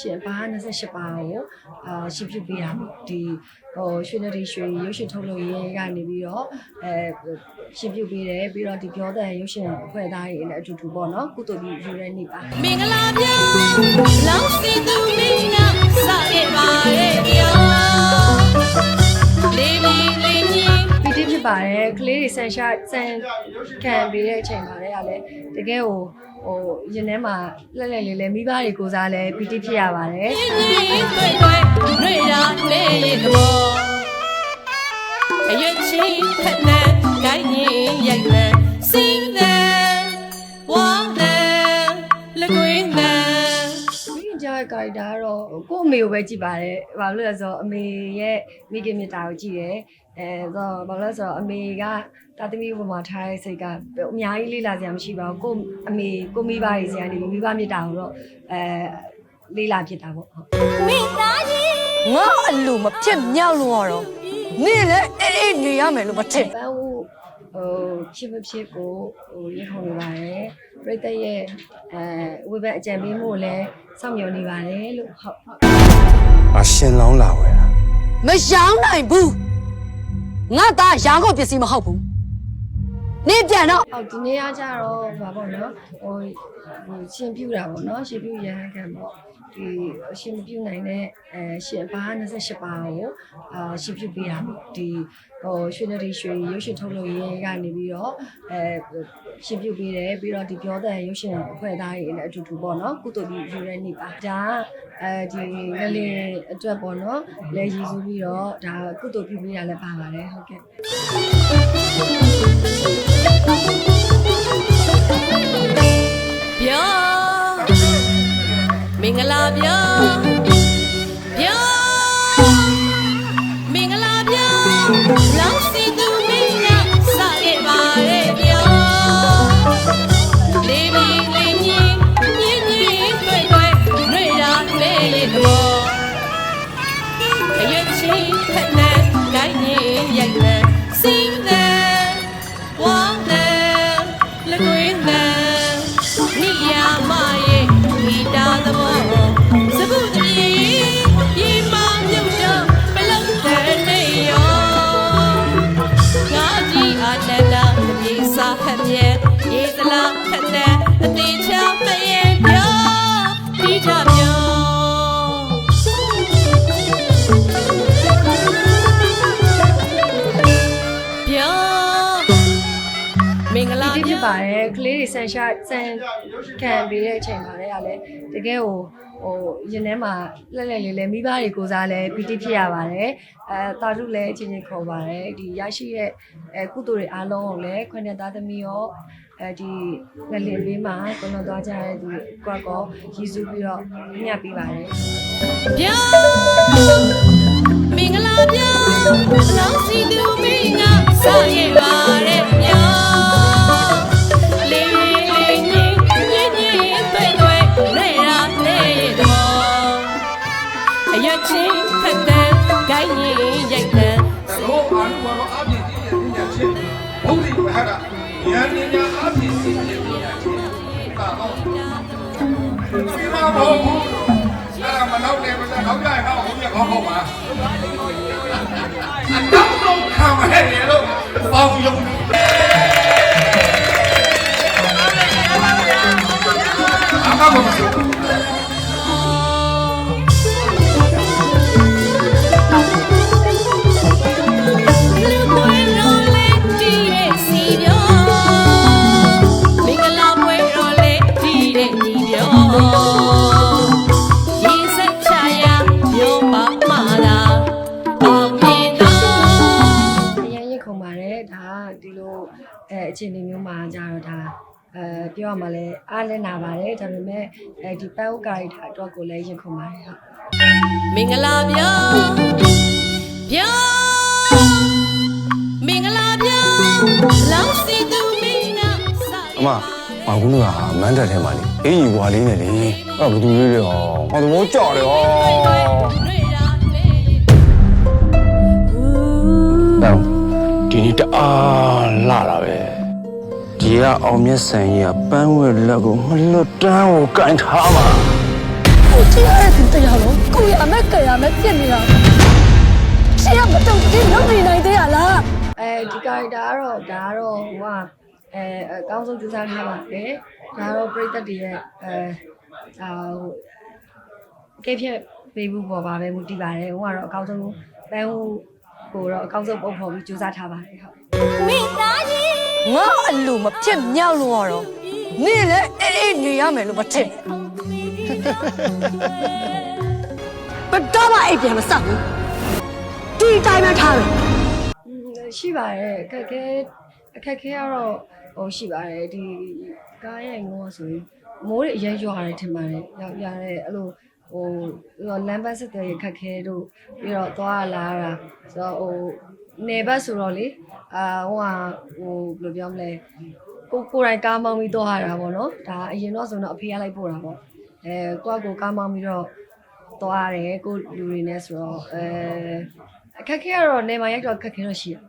ရှင်ဘာ28ပါကိုအာရှင်ပြုပေးတာပေါ့ဒီဟိုရွှေနဒီရွှေရုပ်ရှင်ထုတ်လုပ်ရေးကနေပြီးတော့အဲရှင်ပြုပေးတယ်ပြီးတော့ဒီပြောတဲ့ရုပ်ရှင်အဖွဲ့သားတွေနဲ့အတူတူပေါ့နော်ကုသိုလ်ပြုယူရတဲ့နေ့ပါမင်္ဂလာပြောင်းလောင်းစီသူမင်းနာစခဲ့ပါရဲ့ပြောင်းလေးလေးလေးကြီးပီတိဖြစ်ပါတယ်ကလေးတွေဆန်ရှာဆန်ခံပေးတဲ့အချိန်ပါလေကလည်းတကယ်ဟို ဟိုရင်ထဲမှာလက်လက်လေးလေးမိဘတွေကိုစားလဲပီတိဖြစ်ရပါတယ်ပြင်းပြင်းတွေ့တွေ့တွေ့ရလေရဲ့တော်အရွက်ချင်းဖက်နဲ့ဂိုင်းရင်ရိုက်နဲ့စင်းနဲ့ဝ တဲ့ကာရီတာကတော့ကို့အမေကိုပဲကြည့်ပါတယ်ဘာလို့လဲဆိုတော့အမေရဲ့မိခင်မြတ်တာကိုကြည့်တယ်အဲဆိုတော့ဘာလို့လဲဆိုတော့အမေကတာသမီဘုံမှာထားတဲ့စိတ်ကအများကြီးလေးလာစရာမရှိပါဘူးကို့အမေကိုမိဘတွေစရာနေမိဘမြတ်တာကိုတော့အဲလေးလာဖြစ်တာပေါ့ဟုတ်မင်းသားကြီးငါအလိုမဖြစ်မြောက်လို့ရတော့နင့်လည်းအေးအေးနေရမယ်လို့မထင်ပန်းဦး ဟိုဖြစ်မဖြစ်ကိုဟိုရေခုံနေပါတယ်ပြိတ္တရဲ့အဲဝိဘက်အကြံပေးမှုကိုလည်းစောင့်မျှော်နေပါတယ်လို့ဟုတ်။အရှင်လောင်းလာဝယ်လားမရောင်းနိုင်ဘူးငါသားရောင်းကုန်ပစ္စည်းမဟုတ်ဘူး နင့်ပြန်တော့ဟုတ်ဒီနေ့ကကြတော့ဗာပေါ့နော်ဟိုဟိုရှင်ပြူတာပေါ့နော်ရှင်ပြူရဟန်းခံပေါ့ဒီအရှင်မပြူနိုင်တဲ့အဲရှင်ဘာ28ပါကိုအာရှင်ပြူပေးတာပေါ့ဒီဟိုရွှေနဒီရွှေရုပ်ရှင်ထုတ်လုပ်ရေးကနေပြီးတော့အဲရှင်ပြူပေးတယ်ပြီးတော့ဒီပြောတဲ့ရုပ်ရှင်အဖွဲ့သားတွေနဲ့အတူတူပေါ့နော်ကုသိုလ်ပြုယူတဲ့နေ့ပါဒါကအဲဒီငလင်အတွက်ပေါ့နော်လဲရည်စူးပြီးတော့ဒါကုသိုလ်ပြုပေးတာလည်းပါပါတယ်ဟုတ်ကဲ့ပြောင်း မင်္ဂလာပြောင်းပြော င်္ဂလာဒီပြဖြစ်ပါတယ်ကလေးတွေဆန်ရှာဆန်ခံပေးတဲ့အချိန်ပါလေကလည်းတကယ်ဟိုဟိုရင်ထဲမှာလက်လက်လေးလေးမိဘတွေကိုစားလဲပီတိဖြစ်ရပါတယ်အဲတာတုလည်းအချင်းချင်းခေါ်ပါတယ်ဒီရရှိတဲ့အဲကုသိုလ်တွေအားလုံးကိုလည်းခွင့်တဲ့သားသမီးရောအဲဒီငလင်လေးမှာကိုလွန်သွားကြတဲ့ဒီကွက်ကောရည်စူးပြီးတော့ညှပ်ပေးပါတယ်ပြောမင်္ဂလာပြောလောင်းစီသူမင်းကစရဲ့ပါတဲ့ပြောလေး ချင်းဖက်တဲ့ဂိုင်းရင်ရိုက်တဲ့ဟိုအာလူကတော့အပြည့်စီးရဲ့ပညာချင်းဘုရားကဟာကဉာဏ်ဉာဏ်အပြည့်စီးရဲ့ပညာချင်းဒါတော့ဒီမှာဘောဘူးအဲ့ဒါမနောက်နေပါနဲ့နောက်ကြရအောင်ဘုရားခေါင်းပေါ့ပါအနောက်တော့ခံမဲ့ရလို့ပေါင်းယုံအမမမလူ ဒါကဒီလိုအဲအခြေအနေမျိုးမှာကြတော့ဒါအဲပြောရမှာလဲအားလဲနာပါတယ်ဒါပေမဲ့အဲဒီပန်းဥကာရီတာအတွက်ကိုလည်းရင်ခုံပါတယ်ဟုတ်မင်္ဂလာပြောပြောမင်္ဂလာပြောလောင်းစီသူမင်းနာစ။အမမကူကမန်းတက်ထဲမှာလေအေးကြီးဘွာလေးနဲ့လေအဲ့ဘသူလေးတွေဟောဟောသဘောကြောက်တယ်ဟော ဒီနေ့တအားလာတာပဲဒီကအောင်မြတ်ဆန်ကြီးကပန်းဝဲလက်ကိုမလွတ်တမ်းကိုကန်ထားမှာကိုကြည့်ရတဲ့သူတရားလုံးကိုရမဲ့ကြရမဲ့ပြစ်နေတာရှင်ကမတုံ့တင်လုပ်နေနိုင်သေးရလားအဲဒီ character ကတော့ဒါကတော့ဟိုကအဲအကောင်းဆုံးကြိုးစားထားပါတယ်ဒါကတော့ပြိသက်တွေရဲ့အဲအာဟိုကဲဖြတ်ပေးမှုပေါ်ပါပဲမူတည်ပါတယ်ဟိုကတော့အကောင်းဆုံးပန်းဟို ကိုတော့အကောင်းဆုံးပုံဖော်ပြီးကြိုးစားထားပါတယ်ဟုတ်မင်းသားကြီးငါအလိုမဖြစ်မြောက်လို့ရတော့နင့်လည်းအေးအေးနေရမယ်လို့မထင်ဘယ်တော့မှအိပ်ပြန်မစဘူးဒီတိုင်းမှထားမယ်อืมရှိပါတယ်အခက်ခဲအခက်ခဲကတော့ဟိုရှိပါတယ်ဒီကားရဲ့ငေါဆိုရင်မိုးတွေအရင်ရွာတယ်ထင်ပါတယ်ရောက်ရတဲ့အဲ့လို ဟိုလမ်းဘတ်ဆက်တွေခက်ခဲတို့ပြီးတော့သွားလာတာဆိုတော့ဟိုနေဘတ်ဆိုတော့လေအာဟိုဟာဟိုဘယ်လိုပြောမလဲကိုကိုယ်တိုင်ကားမောင်းပြီးသွားရတာပေါ့နော်ဒါအရင်တော့ဆိုတော့အဖေကလိုက်ပို့တာပေါ့အဲကိုကကိုကားမောင်းပြီးတော့သွားရတယ်ကိုလူတွေနဲ့ဆိုတော့အဲအခက်ခဲကတော့နေမှာရိုက်တော့အခက်ခဲတော့ရှိတယ်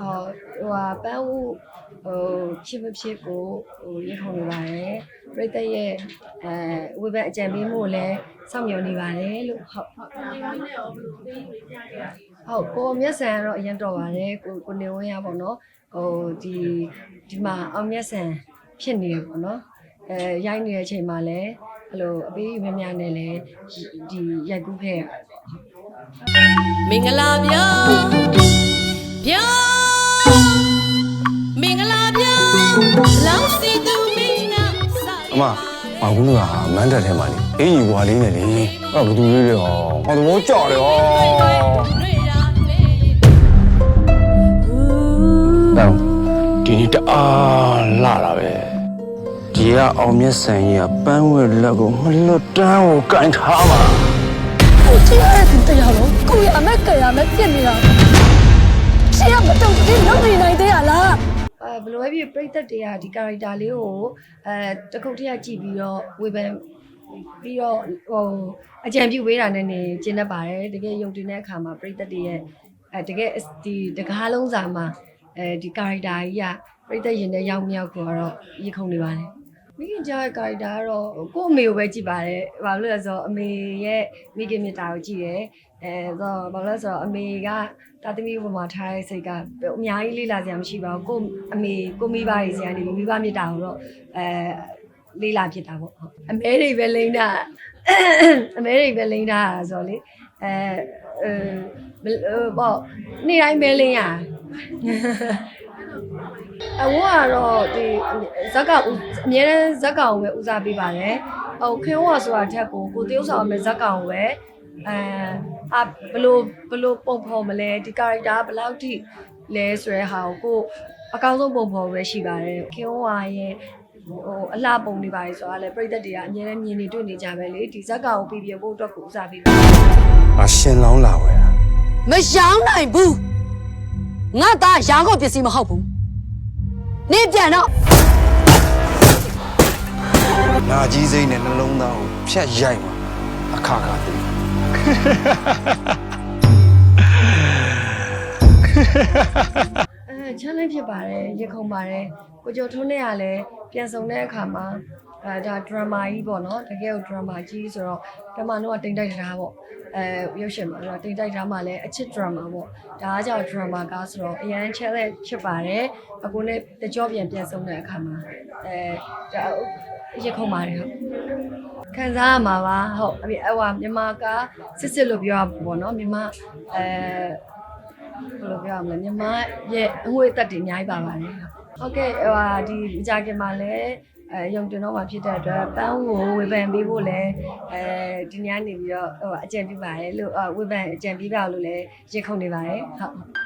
အော်ဟိုဟာပန်းဦးဟိုချစ်မဖြစ်ကိုဟိုရေခုံနေပါတယ်ပြိတ္တရဲ့အဲဝိဘက်အကြံပေးမှုကိုလည်းစောင့်မျှော်နေပါတယ်လို့ဟုတ်ဟုတ်ကိုမျက်စံကတော့အရင်တော်ပါတယ်ကိုကိုနေဝင်းရပါတော့ဟိုဒီဒီမှာအောင်မျက်စံဖြစ်နေရပေါ့နော်အဲရိုက်နေတဲ့အချိန်မှာလည်းအဲ့လိုအပေးယူများများနဲ့လည်းဒီရိုက်ကူးခဲ့ရမင်္ဂလာဗျာ ဗျာမင်္ဂလာဗျာလောင်စီသူမင်းနာစာအမဘာကူကမန်တက်ထဲမှာလေအေးကြီးဘွာလေးနဲ့လေအဲ့တော့ဘသူလေးတွေဟောဟောသဘောကျတယ်ဟောတွေ့ရလေတောင်ဒီနေ့တအားလာတာပဲဒီကအောင်မျက်စံကြီးကပန်းဝဲလက်ကိုမလွတ်တမ်းကိုကင်ထားပါကိုကြည့်ရတဲ့သူတရားလုံးကိုရမဲ့ကြရမဲ့ပြစ်နေတာ ရှင်ကမတုံ့တင်လုပ်နေနိုင်သေးရလားအဲဘယ်လိုပဲဖြစ်ပြိသက်တွေကဒီ character လေးကိုအဲတစ်ခုတည်းကကြည့်ပြီးတော့ဝေဖန်ပြီးတော့ဟိုအကြံပြုပေးတာနဲ့နေကျင်းတတ်ပါတယ်တကယ်ယုံတင်တဲ့အခါမှာပြိသက်တွေရဲ့အဲတကယ်ဒီတကားလုံးစာမှာအဲဒီ character ကြီးကပြိသက်ရင်တဲ့ရောက်မြောက်ကိုတော့ရေခုံနေပါတယ် မိခင်ကြားရဲ့ character ကတော့ကို့အမေကိုပဲကြည့်ပါတယ်ဘာလို့လဲဆိုတော့အမေရဲ့မိခင်မြတ်တာကိုကြည့်တယ်အဲဆိုတော့ဘာလို့လဲဆိုတော့အမေကတာသမီးဘုံမှာထားတဲ့စိတ်ကအများကြီးလေးလာစရာမရှိပါဘူးကို့အမေကိုမိဘရေးစရာနေပြီးမိဘမြတ်တာကိုတော့အဲလေးလာဖြစ်တာပေါ့ဟုတ်အမဲတွေပဲလိမ့်တာအမဲတွေပဲလိမ့်တာဆိုတော့လေအဲအဲပေါ့နေ့တိုင်းပဲလိမ့်ရ အဝကတော့ဒီဇက်ကဦးအများနဲ့ဇက်ကောင်ပဲဦးစားပေးပါတယ်။ဟိုခင်ဝါဆိုတာထက်ကိုကိုတရုပ်ဆောင်မဲ့ဇက်ကောင်ပဲအဲအဘလို့ဘလို့ပုံဖော်မလဲဒီ character ဘယ်လောက်ထိလဲဆိုတဲ့ဟာကိုကိုအကောင်းဆုံးပုံဖော်ပဲရှိပါတယ်။ခင်ဝါရဲ့ဟိုအလှပုံနေပါတယ်ဆိုတာလည်းပြည်သက်တွေကအများနဲ့မြင်နေတွေ့နေကြပဲလေဒီဇက်ကောင်ကိုပြီးပြဖို့အတွက်ကိုဦးစားပေးပါ။အရှင်လောင်းလာဝဲတာမရောင်းနိုင်ဘူး ငါသားရာကုန်ပစ္စည်းမဟုတ်ဘူးနင့်ပြန်တော့။နာကြီးစိမ့်နဲ့နှလုံးသားကိုဖြတ်ရိုက်မှာအခါခါသိအဲ challenge ဖြစ်ပါတယ်ရေခုံပါတယ်ကိုကျော်ထွန်းနဲ့ကလည်းပြန်ဆောင်တဲ့အခါမှာ အဲဒါ drama ကြီးပေါ့နော်တကယ်ကို drama ကြီးဆိုတော့ဓမ္မတော့တိမ်တိုက်ထားပေါ့အဲရုပ်ရှင်မှာတော့တိမ်တိုက်ထားမှလည်းအချစ် drama ပေါ့ဒါကကြောင့် drama ကားဆိုတော့အရန် challenge ဖြစ်ပါတယ်အကိုနဲ့တကြောပြန်ပြန်ဆုံးတဲ့အခါမှာအဲဒါရေခုံပါတယ်ဟုတ်ခံစားရမှာပါဟုတ်အပြင်အဟိုမြန်မာကစစ်စစ်လို့ပြောရပါဘောနော်မြန်မာအဲဘယ်လိုပြောရမလဲမြန်မာရဲ့အငွေအသက်တွေအများကြီးပါပါတယ်ဟုတ်ကဲ့ဟိုဟာဒီအကြခင်မှာလည်း အဲရုံတင်တော့မှာဖြစ်တဲ့အတွက်ပန်းကိုဝေဖန်ပေးဖို့လည်းအဲဒီနေ့ကနေပြီးတော့ဟိုအကြံပြုပါတယ်လို့ဝေဖန်အကြံပေးပါလို့လည်းရေခုံနေပါတယ်ဟုတ်